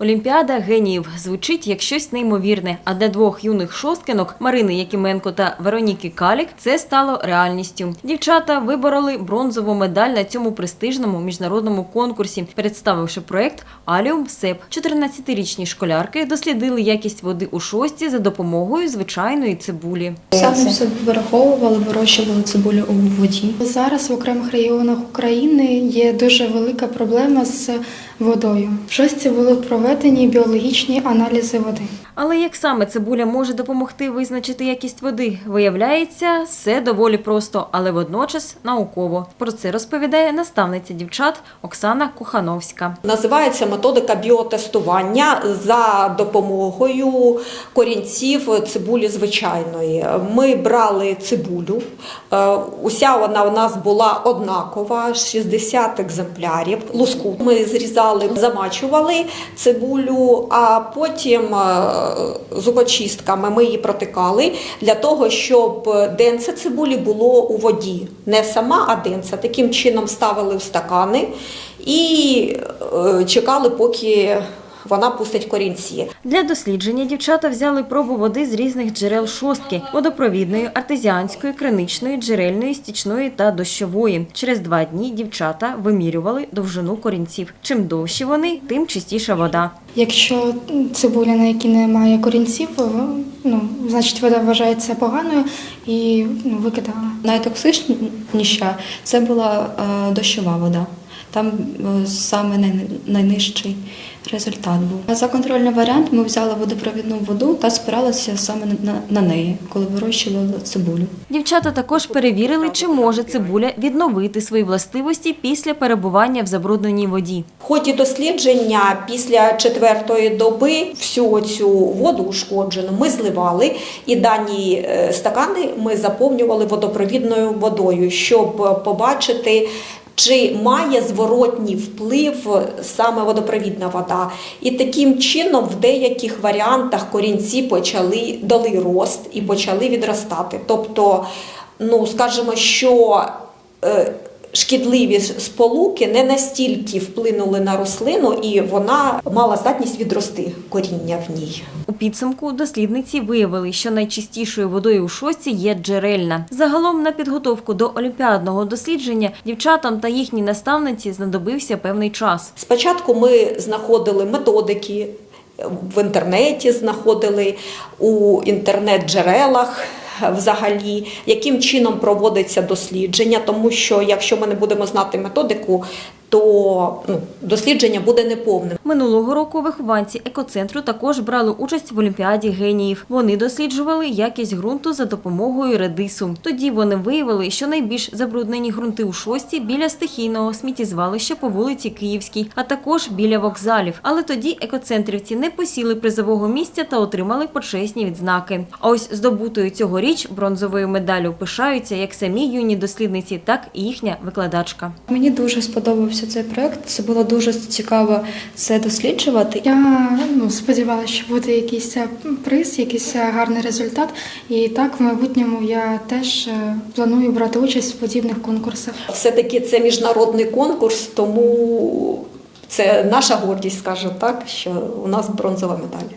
Олімпіада геніїв звучить як щось неймовірне. А для двох юних шосткинок Марини Якименко та Вероніки Калік це стало реальністю. Дівчата вибороли бронзову медаль на цьому престижному міжнародному конкурсі, представивши проект Аліум Сеп. 14-річні школярки дослідили якість води у шості за допомогою звичайної цибулі. Самі все вираховували, вирощували цибулю у воді. Зараз в окремих регіонах України є дуже велика проблема з водою. В шості були проведені біологічні аналізи води. Але як саме цибуля може допомогти визначити якість води? Виявляється, все доволі просто, але водночас науково. Про це розповідає наставниця дівчат Оксана Кухановська. Називається методика біотестування за допомогою корінців цибулі звичайної. Ми брали цибулю. е, Уся вона у нас була однакова, 60 екземплярів. Луску ми зрізали, замачували цибулю, а потім е, зубочистками ми її протикали для того, щоб денце цибулі було у воді. Не сама, а денце. Таким чином ставили в стакани і е, чекали, поки вона пустить корінці. Для дослідження дівчата взяли пробу води з різних джерел шостки – водопровідної, артезіанської, криничної, джерельної, стічної та дощової. Через два дні дівчата вимірювали довжину корінців. Чим довші вони, тим чистіша вода. Якщо цибуля, на якій немає корінців, ну, значить вода вважається поганою і ну, викидала. Найтоксичніша це була е, дощова вода. Там е, саме найнижчий результат був. А за контрольний варіант ми взяли водопровідну воду та спиралися саме на, на неї, коли вирощували цибулю. Дівчата також перевірили, чи може цибуля відновити свої властивості після перебування в забрудненій воді. В ході дослідження після четвертої доби всю цю воду ушкоджену ми зливали, і дані е, стакани ми заповнювали водопровідною водою, щоб побачити. Чи має зворотній вплив саме водопровідна вода? І таким чином в деяких варіантах корінці почали дали рост і почали відростати. Тобто, ну скажімо, що е, шкідливі сполуки не настільки вплинули на рослину, і вона мала здатність відрости коріння в ній. У підсумку дослідниці виявили, що найчистішою водою у шостці є джерельна. Загалом на підготовку до олімпіадного дослідження дівчатам та їхній наставниці знадобився певний час. Спочатку ми знаходили методики в інтернеті, знаходили у інтернет-джерелах. Взагалі, яким чином проводиться дослідження, тому що якщо ми не будемо знати методику, то ну, дослідження буде неповним. Минулого року вихованці екоцентру також брали участь в Олімпіаді геніїв. Вони досліджували якість ґрунту за допомогою редису. Тоді вони виявили, що найбільш забруднені ґрунти у шості біля стихійного сміттєзвалища по вулиці Київській, а також біля вокзалів. Але тоді екоцентрівці не посіли призового місця та отримали почесні відзнаки. А ось здобутою цьогоріч бронзовою медаллю пишаються як самі юні дослідниці, так і їхня викладачка. Мені дуже сподобався цей проект. Це було дуже цікаво це досліджувати. Я ну, сподівалася, що буде якийсь е, приз, якийсь е, гарний результат. І так в майбутньому я теж е, планую брати участь в подібних конкурсах. Все-таки це міжнародний конкурс, тому це наша гордість, скажу так, що у нас бронзова медаль.